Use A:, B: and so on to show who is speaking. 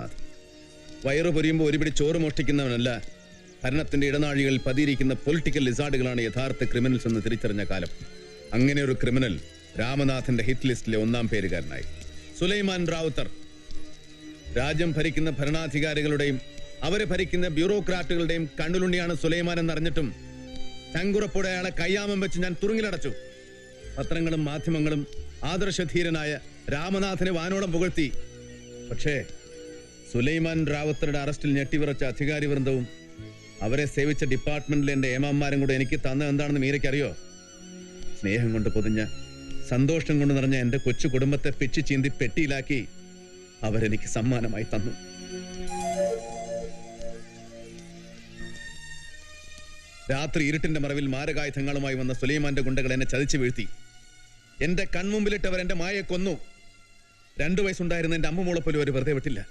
A: രാമനാഥ് വയറു പൊരിയുമ്പോൾ ഒരുപിടി ചോറ് മോഷ്ടിക്കുന്നവനല്ല. ഭരണത്തിന്റെ ഇടനാഴികളിൽ പതിയിരിക്കുന്ന പൊളിറ്റിക്കൽ ലിസാർഡുകളാണ് യഥാർത്ഥ ക്രിമിനൽസ് എന്ന് തിരിച്ചറിഞ്ഞ കാലം. അങ്ങനെ ഒരു ക്രിമിനൽ രാമനാഥന്റെ ഹിറ്റ് ലിസ്റ്റിലെ ഒന്നാം പേരുകാരനായി. സുലൈമാൻ റാവുത്തർ. രാജ്യം ഭരിക്കുന്ന ഭരണാധികാരികളുടെയും അവരെ ഭരിക്കുന്ന ബ്യൂറോക്രാറ്റുകളുടെയും കണ്ണുലുണ്ടിയാണ് സുലൈമാൻ എന്നറിഞ്ഞിട്ടും ചങ്കുറപ്പോടെ അയാളെ കയ്യാമം വെച്ച് ഞാൻ തുറുങ്ങിലടച്ചു പത്രങ്ങളും മാധ്യമങ്ങളും ആദർശധീരനായ രാമനാഥനെ വാനോളം പുകഴ്ത്തി. പക്ഷേ സുലൈമാൻ റാവത്തറുടെ അറസ്റ്റിൽ ഞെട്ടിവിറച്ച അധികാരി വൃന്ദവും അവരെ സേവിച്ച ഡിപ്പാർട്ട്മെന്റിലെ എന്റെ ഏമാന്മാരും കൂടെ എനിക്ക് തന്ന എന്താണെന്ന് മീരയ്ക്കറിയോ? സ്നേഹം കൊണ്ട് പൊതിഞ്ഞ സന്തോഷം കൊണ്ട് നിറഞ്ഞ എന്റെ കൊച്ചു കുടുംബത്തെ പിച്ചു ചീന്തി പെട്ടിയിലാക്കി അവരെനിക്ക് സമ്മാനമായി തന്നു. രാത്രി ഇരുട്ടിന്റെ മറവിൽ മാരകായുധങ്ങളുമായി വന്ന സുലൈമാന്റെ ഗുണ്ടകൾ എന്നെ ചതിച്ചു വീഴ്ത്തി. എന്റെ കൺമുമ്പിലിട്ട് അവർ എന്റെ മായെ കൊന്നു. രണ്ടു വയസ്സുണ്ടായിരുന്ന എന്റെ അമ്മമോളെ പോലും അവർ വെറുതെ വിട്ടില്ല.